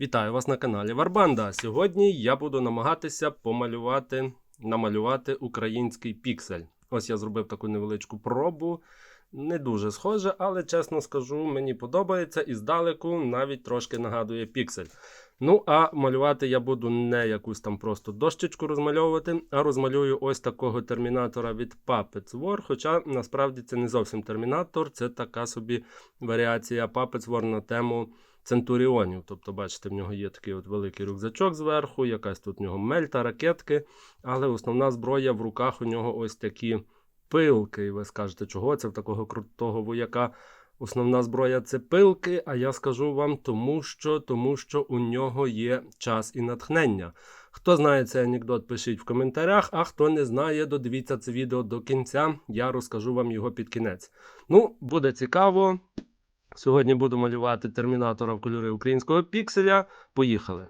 Вітаю вас на каналі Варбанда. Сьогодні я буду намагатися помалювати, намалювати український піксель. Ось я зробив таку невеличку пробу. Не дуже схоже, але чесно скажу, мені подобається і здалеку навіть трошки нагадує піксель. Ну, а малювати я буду не якусь там просто дощечку розмальовувати, а розмалюю ось такого термінатора від Puppets War. Хоча насправді це не зовсім термінатор, це така собі варіація Puppets War на тему центуріонів. Тобто, бачите, в нього є такий от великий рюкзачок зверху, якась тут в нього мельта, ракетки. Але основна зброя в руках у нього ось такі пилки. І ви скажете, чого це в такого крутого вояка? Основна зброя це пилки, а я скажу вам тому, що тому що у нього є час і натхнення. Хто знає цей анекдот, пишіть в коментарях, а хто не знає, додивіться це відео до кінця, я розкажу вам його під кінець. Ну, буде цікаво. Сьогодні буду малювати термінатора в кольори українського пікселя. Поїхали.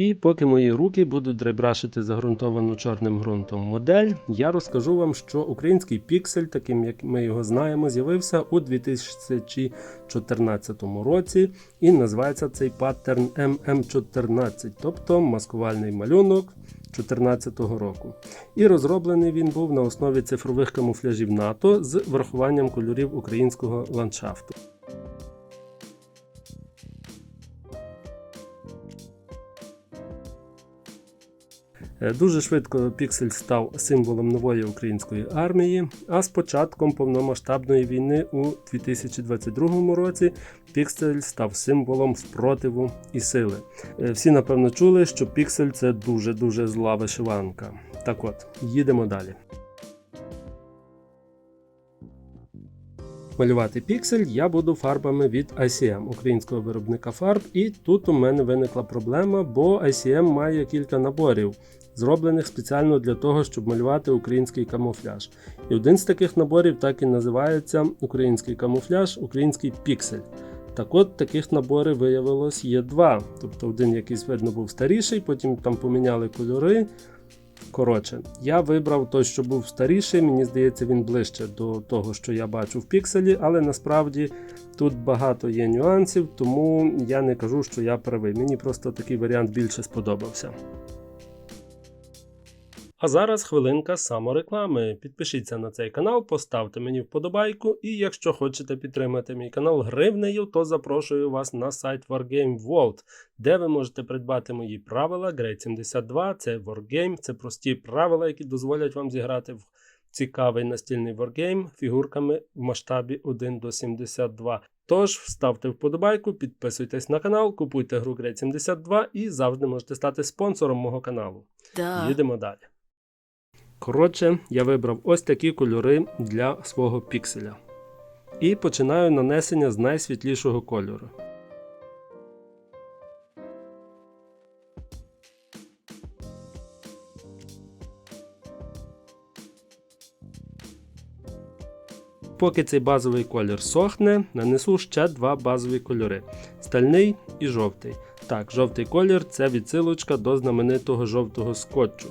І поки мої руки будуть драйбрашити загрунтовану чорним ґрунтом модель, я розкажу вам, що український піксель, таким як ми його знаємо, з'явився у 2014 році, і називається цей паттерн MM14, тобто маскувальний малюнок 2014 року. І розроблений він був на основі цифрових камуфляжів НАТО з врахуванням кольорів українського ландшафту. Дуже швидко Піксель став символом нової української армії. А з початком повномасштабної війни у 2022 році Піксель став символом спротиву і сили. Е, Всі напевно чули, що Піксель це дуже дуже зла вишиванка. Так от, їдемо далі. Малювати піксель я буду фарбами від ICM, українського виробника фарб, і тут у мене виникла проблема, бо ICM має кілька наборів, зроблених спеціально для того, щоб малювати український камуфляж. І один з таких наборів так і називається Український камуфляж, український піксель. Так от таких наборів виявилось є два. Тобто один якийсь видно був старіший, потім там поміняли кольори. Коротше, я вибрав той, що був старіший. Мені здається, він ближче до того, що я бачу в пікселі, але насправді тут багато є нюансів, тому я не кажу, що я правий. Мені просто такий варіант більше сподобався. А зараз хвилинка самореклами. Підпишіться на цей канал, поставте мені вподобайку, і якщо хочете підтримати мій канал гривнею, то запрошую вас на сайт Wargame World, де ви можете придбати мої правила. Grade 72 це Wargame, це прості правила, які дозволять вам зіграти в цікавий настільний Wargame фігурками в масштабі 1 до 72. Тож ставте вподобайку, підписуйтесь на канал, купуйте гру Grade 72 і завжди можете стати спонсором мого каналу. Да. Їдемо далі. Коротше, я вибрав ось такі кольори для свого пікселя. І починаю нанесення з найсвітлішого кольору. Поки цей базовий колір сохне, нанесу ще два базові кольори стальний і жовтий. Так, жовтий колір це відсилочка до знаменитого жовтого скотчу.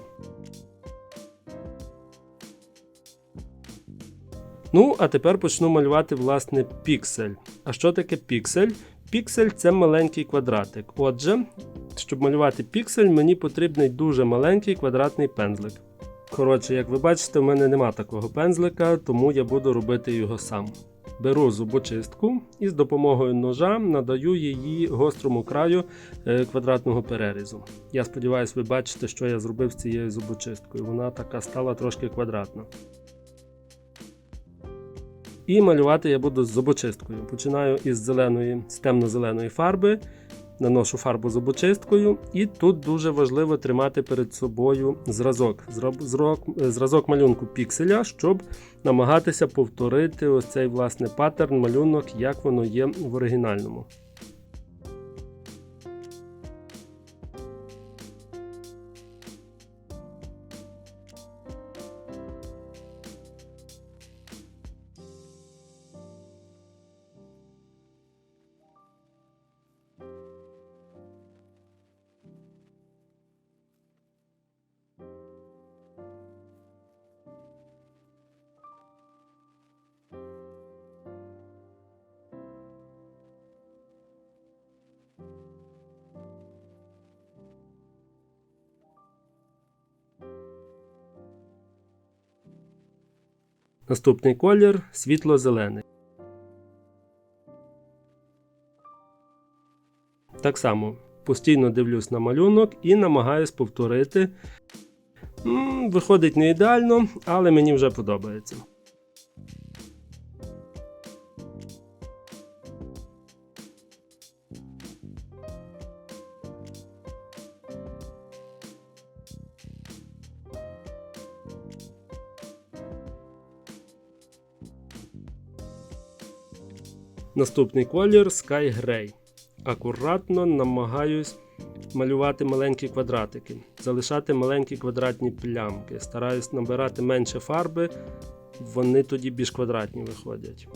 Ну, а тепер почну малювати власне піксель. А що таке піксель? Піксель це маленький квадратик. Отже, щоб малювати піксель, мені потрібний дуже маленький квадратний пензлик. Коротше, як ви бачите, в мене нема такого пензлика, тому я буду робити його сам. Беру зубочистку і з допомогою ножа надаю її гострому краю е, квадратного перерізу. Я сподіваюся, ви бачите, що я зробив з цією зубочисткою. Вона така стала трошки квадратна. І малювати я буду з зубочисткою. Починаю із зеленої, з темно-зеленої фарби, наношу фарбу зубочисткою, і тут дуже важливо тримати перед собою зразок. зразок, Зразок малюнку пікселя, щоб намагатися повторити ось цей власне паттерн малюнок, як воно є в оригінальному. Наступний колір світло-зелений. Так само постійно дивлюсь на малюнок і намагаюсь повторити. М, Виходить не ідеально, але мені вже подобається. Наступний колір Sky Grey. Акуратно намагаюсь малювати маленькі квадратики, залишати маленькі квадратні плямки. Стараюсь набирати менше фарби, вони тоді більш квадратні виходять.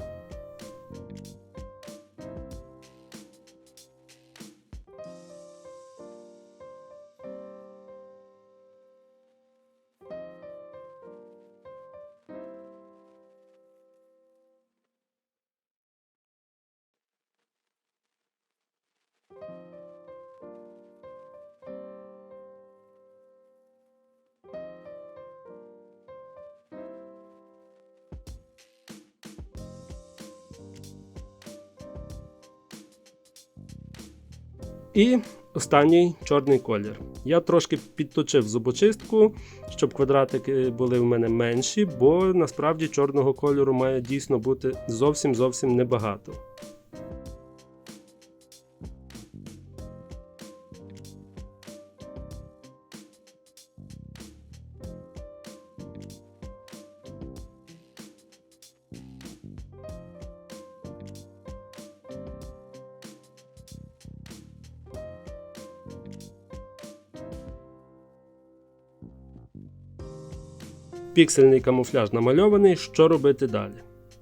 І останній чорний колір. Я трошки підточив зубочистку, щоб квадратики були в мене менші, бо насправді чорного кольору має дійсно бути зовсім зовсім небагато. Піксельний камуфляж намальований, що робити далі.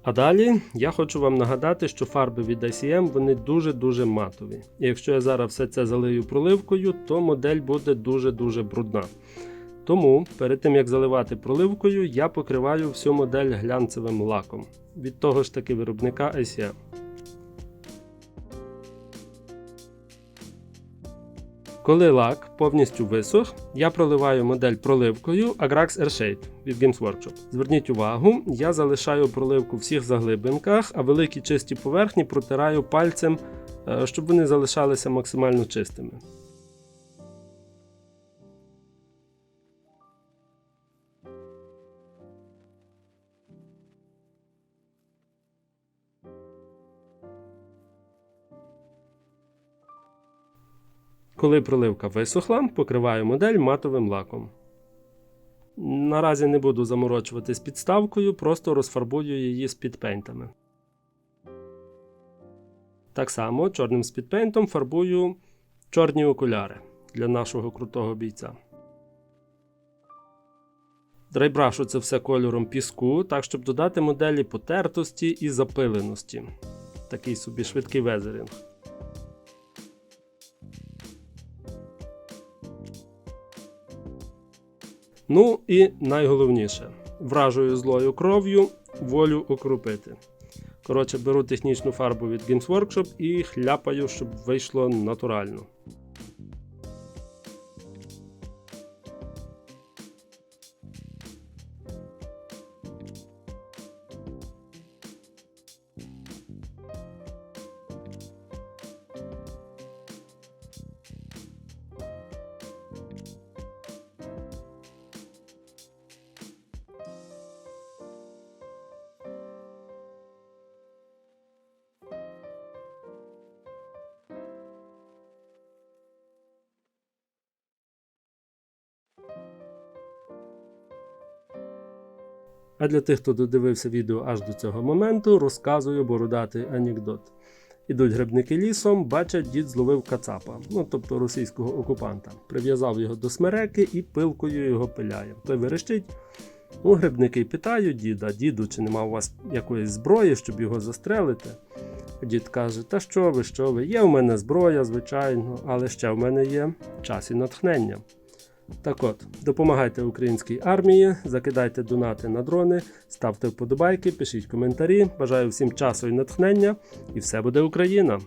А далі я хочу вам нагадати, що фарби від ICM вони дуже-дуже матові. І якщо я зараз все це залию проливкою, то модель буде дуже-дуже брудна. Тому перед тим як заливати проливкою, я покриваю всю модель глянцевим лаком від того ж таки виробника ICM. Коли лак повністю висох, я проливаю модель проливкою Agrax Airshade від Games Workshop. Зверніть увагу, я залишаю проливку в всіх заглибинках, а великі чисті поверхні протираю пальцем, е, щоб вони залишалися максимально чистими. Коли проливка висохла, покриваю модель матовим лаком. Наразі не буду заморочуватись підставкою, просто розфарбую її спідпейнтами. Так само чорним спідпейнтом фарбую чорні окуляри для нашого крутого бійця. Драйбрашу це все кольором піску, так щоб додати моделі потертості і запиленості. Такий собі швидкий везерінг. Ну і найголовніше вражою злою кров'ю волю окропити. Коротше, беру технічну фарбу від Games Workshop і хляпаю, щоб вийшло натурально. А для тих, хто додивився відео аж до цього моменту, розказую бородатий анекдот. Ідуть грибники лісом, бачать, дід зловив кацапа, ну тобто російського окупанта. Прив'язав його до смереки і пилкою його пиляє. Той верещить. Ну, грибники питають діда, діду, чи нема у вас якоїсь зброї, щоб його застрелити. Дід каже: Та що ви, що ви? Є в мене зброя, звичайно, але ще в мене є час і натхнення. Так от, допомагайте українській армії, закидайте донати на дрони, ставте вподобайки, пишіть коментарі. Бажаю всім часу і натхнення, і все буде Україна!